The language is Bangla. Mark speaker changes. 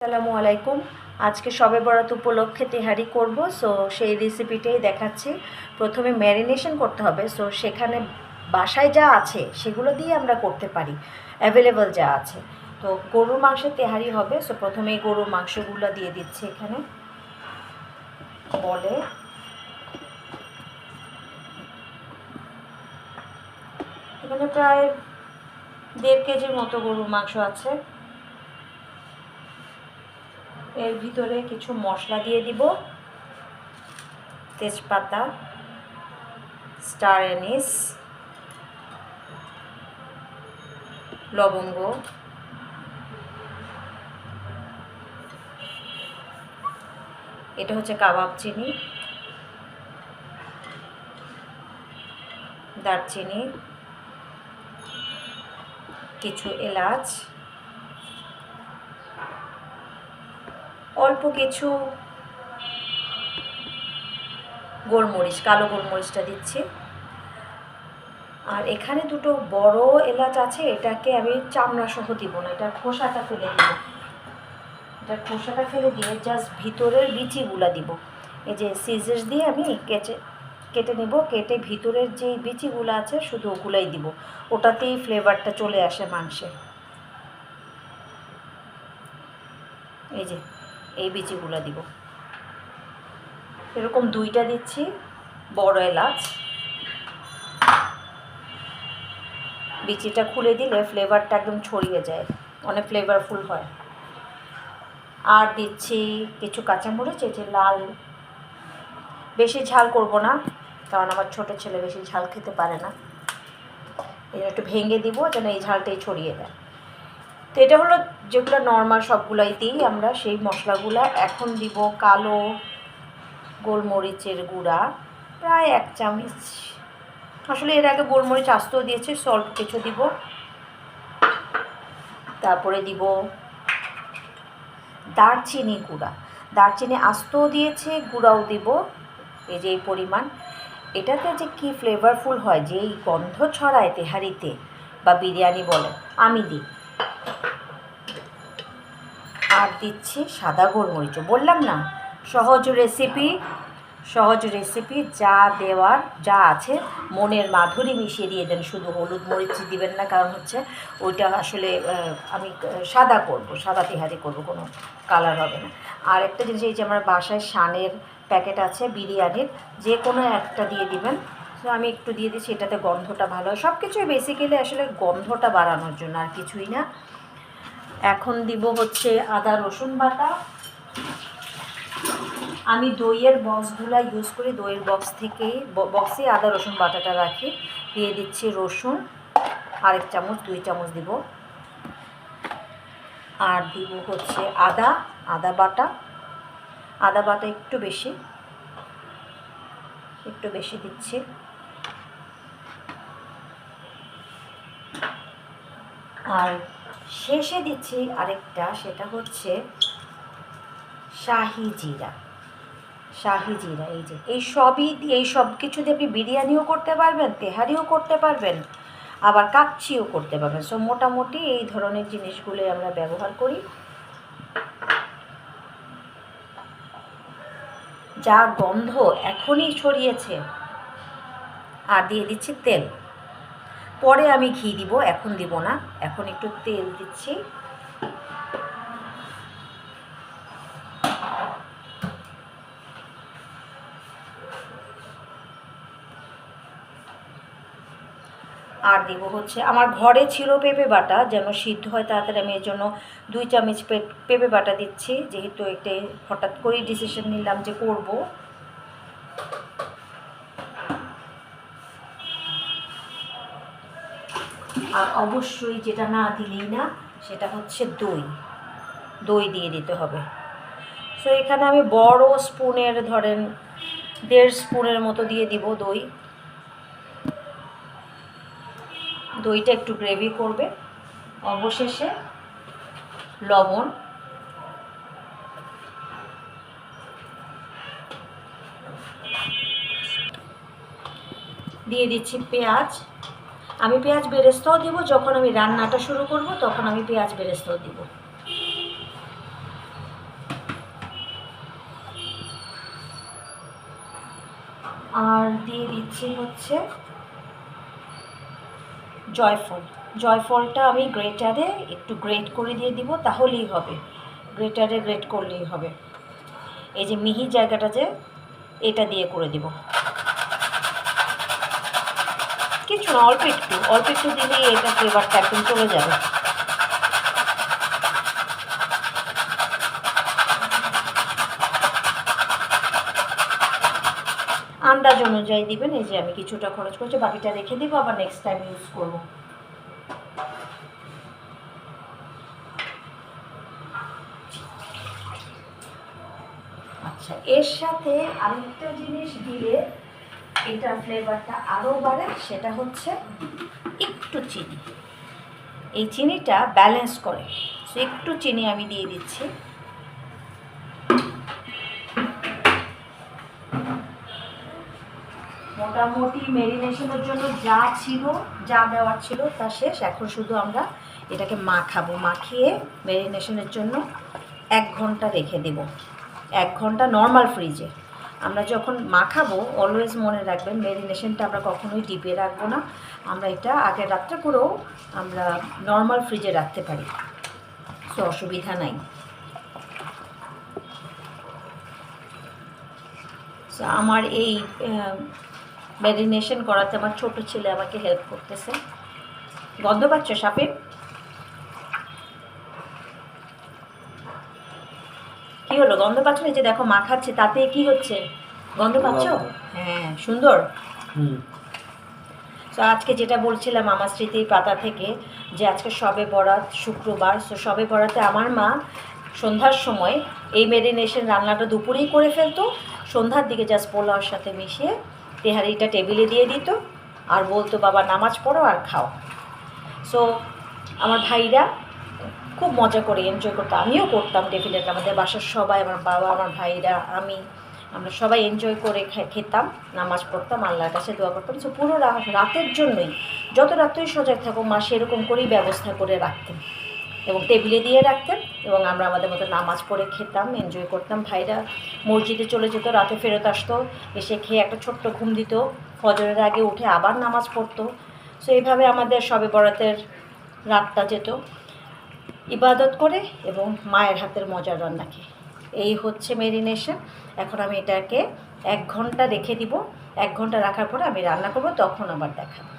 Speaker 1: আসসালামু আলাইকুম। আজকে সবে বরাত উপলক্ষে তেহারি করব সো সেই রেসিপিটাই দেখাচ্ছি। প্রথমে ম্যারিনেশন করতে হবে সো সেখানে বাসায় যা আছে, সেগুলো দিয়ে আমরা করতে পারি। অ্যাভেলেবল যা আছে। তো গরুর মাংসের তেহারি হবে সো প্রথমে গরুর মাংসগুলো দিয়ে দিচ্ছি এখানে। বলে। এখানে প্রায় দেড় কেজির মতো গরুর মাংস আছে। এর ভিতরে কিছু মশলা দিয়ে দিব। তেজপাতা, স্টার এনিস লবঙ্গ, এটা হচ্ছে কাবাব চিনি, দারচিনি, কিছু এলাচ অল্প কিছু গোলমরিচ, কালো গোলমরিচটা দিচ্ছি। আর এখানে দুটো বড় এলাচ আছে, এটাকে আমি চামড়া সহ দিব না, এটার খোসাটা ফেলে দিব। এটার খোসাটা ফেলে দিয়ে জাস্ট ভিতরের বিচিগুলা দিব। এই যে সিজার দিয়ে আমি কেটে কেটে নেব, কেটে ভিতরের যেই বিচিগুলো আছে শুধু ওগুলাই দিব। ওটাতেই ফ্লেভারটা চলে আসে মাংসে। এই যে এই বিচিগুলো দিব। এরকম দুইটা দিচ্ছি, বড় এলাচ। বিচিটা খুলে দিলে ফ্লেভারটা একদম ছড়িয়ে যায়, অনেক ফ্লেভারফুল হয়। আর দিচ্ছি কিছু কাঁচামরিচ, এই যে লাল। বেশি ঝাল করব না, কারণ আমার ছোট ছেলে বেশি ঝাল খেতে পারে না। এই একটু ভেঙে দিব, যেন এই ঝালটাই ছড়িয়ে দেয় তো এটা হলো যেগুলো নর্মাল সবগুলাই দিই আমরা সেই মশলাগুলো। এখন দিব কালো গোলমরিচের গুঁড়া, প্রায় এক চামচ। আসলে এর আগে গোলমরিচ আস্তেও দিয়েছে সল্প কিছু দিব। তারপরে দিব দারচিনি গুঁড়া। দারচিনি আস্তেও দিয়েছে, গুঁড়াও দিব। এই যে এই পরিমাণ। এটাতে যে কি ফ্লেভারফুল হয় যে এই গন্ধ ছড়ায় তেহারিতে বা বিরিয়ানি বলে, আমি দিই। আর দিচ্ছি সাদা গোলমরিচ। বললাম না, সহজ রেসিপি সহজ রেসিপি যা দেওয়ার, যা আছে, মনের মাধুরী মিশিয়ে দিয়ে দেন। শুধু হলুদ মরিচ দিবেন না, কারণ হচ্ছে ওইটা আসলে আমি সাদা করব, সাদা তেহারি করব, কোনো কালার হবে না। আর একটা জিনিস, এই যে আমার বাসায় শানের প্যাকেট আছে বিরিয়ানির, যে কোনো একটা দিয়ে দিবেন। তো আমি একটু দিয়ে দিচ্ছি, এটাতে গন্ধটা ভালো হয়। সব কিছুই বেসিক্যালি আসলে গন্ধটা বাড়ানোর জন্য, আর কিছুই না। এখন দিব হচ্ছে আদা রসুন বাটা। আমি দইয়ের বক্সগুলা ইউজ করি, দইয়ের বক্স থেকেই বক্সে আদা রসুন বাটাটা রাখি, দিয়ে দিচ্ছি রসুন। আরেক চামচ, দুই চামচ দিব। আর দিব হচ্ছে আদা আদা বাটা। আদা বাটা একটু বেশি একটু বেশি দিচ্ছি। আর শেষে দিচ্ছি আরেকটা, সেটা হচ্ছে শাহি জিরা। শাহি জিরা, এই যে, এই সবই দিয়ে, এই সব কিছু দিয়ে আপনি বিরিয়ানিও করতে পারবেন, তেহারিও করতে পারবেন, আবার কাচ্চিও করতে পারবেন। সো মোটামুটি এই ধরনের জিনিসগুলোই আমরা ব্যবহার করি। যা গন্ধ এখনই ছড়িয়েছে। আর দিয়ে দিচ্ছি তেল। পরে আমি ঘি দিব, এখন দিব না। এখন একটু তেল দিচ্ছি। আর দিব হচ্ছে, আমার ঘরে ছিল পেঁপে বাটা যেন সিদ্ধ হয় তাড়াতাড়ি, আমি এর জন্য দুই চামচ পেঁপে বাটা দিচ্ছি। যেহেতু একটা হঠাৎ করেই ডিসিশন নিলাম যে করব। আর অবশ্যই যেটা না দিলেই না, সেটা হচ্ছে দই। দই দিয়ে দিতে হবে। সো এখানে আমি বড় স্পুনের ধরেন দেড় স্পুনের মতো দিয়ে দিব দই। দইটা একটু গ্রেভি করবে। অবশেষে লবণ। দিয়ে দিচ্ছি পেঁয়াজ। আমি পেঁয়াজ বেরেস্তাও দিব, যখন আমি রান্নাটা শুরু করব, তখন আমি পেঁয়াজ বেরেস্তাও দিব। আর দিয়ে দিচ্ছি হচ্ছে জয়ফল। জয়ফলটা আমি গ্রেটারে একটু গ্রেট করে দিয়ে দিব, তাহলেই হবে। গ্রেটারে গ্রেট করলেই হবে। এই যে মিহি জায়গাটা যে, এটা দিয়ে করে দিব। না, অল্প একটু অল্প একটু দিলেই এটা ফ্লেভারটা একদম চলে যাবে। আন্দাজ অনুযায়ী দিবেন, এই যে আমি কিছুটা খরচ করছি, বাকিটা রেখে দিব, আবার নেক্সট টাইম ইউজ করব। আচ্ছা এর সাথে আরেকটা জিনিস দিলে এটার ফ্লেভারটা আরও বাড়ে, সেটা হচ্ছে একটু চিনি। এই চিনিটা ব্যালেন্স করে। সো একটু চিনি আমি দিয়ে দিচ্ছি। মোটামুটি মেরিনেশনের জন্য যা ছিল, যা দেওয়ার ছিল, তা শেষ। এখন শুধু আমরা এটাকে মাখাবো। মাখিয়ে মেরিনেশনের জন্য এক ঘণ্টা রেখে দেব। এক ঘণ্টা নর্মাল ফ্রিজে আমরা যখন মাখাবো অলওয়েজ মনে রাখবেন মেরিনেশনটা আমরা কখনোই ডিপে রাখব না। আমরা এটা আগের রাত্রে করেও আমরা নর্মাল ফ্রিজে রাখতে পারি। সো, অসুবিধা নাই। আমার এই ম্যারিনেশন করাতে আমার ছোট ছেলে আমাকে হেল্প করতেছে। গন্ধ পাচ্ছ সাপের হলো? গন্ধ পাচ্ছ? এই যে দেখো মাখাচ্ছে তাতে কি হচ্ছে? গন্ধ পাচ্ছ? হ্যাঁ সুন্দর। তো আজকে যেটা বলছিলাম আমার স্মৃতির পাতা থেকে যে আজকে সবে বরাত শুক্রবার তো সবে বরাতে আমার মা সন্ধ্যার সময় এই মেরিনেশন রান্নাটা দুপুরেই করে ফেলতো। সন্ধ্যার দিকে জাস্ট পোলাওর সাথে মিশিয়ে তেহারিটা টেবিলে দিয়ে দিত আর বলতো বাবা নামাজ পড়ো আর খাও। সো আমার ভাইরা খুব মজা করে এনজয় করতো। আমিও করতাম ডেফিনেট আমাদের বাসার সবাই, আমার বাবা, আমার ভাইরা, আমি। আমরা সবাই এনজয় করে খেতাম, নামাজ পড়তাম, আল্লাহর কাছে দোয়া করতাম। সো পুরো রাতের জন্যই, যত রাত্রই সজাগ থাকো মা সেরকম করেই ব্যবস্থা করে রাখতেন এবং টেবিলে দিয়ে রাখতেন এবং আমরা আমাদের মতো নামাজ পড়ে খেতাম এনজয় করতাম। ভাইরা মসজিদে চলে যেত, রাতে ফেরত আসতো, এসে খেয়ে একটা ছোট্ট ঘুম দিত। ফজরের আগে উঠে আবার নামাজ পড়তো। সো এইভাবে আমাদের সবে বরাতের রাতটা যেত। ইবাদত করে এবং মায়ের হাতের মজার রান্না খেয়ে। এই হচ্ছে মেরিনেশন এখন আমি এটাকে এক ঘণ্টা রেখে দিব। এক ঘণ্টা রাখার পরে আমি রান্না করব, তখন আবার দেখাবো।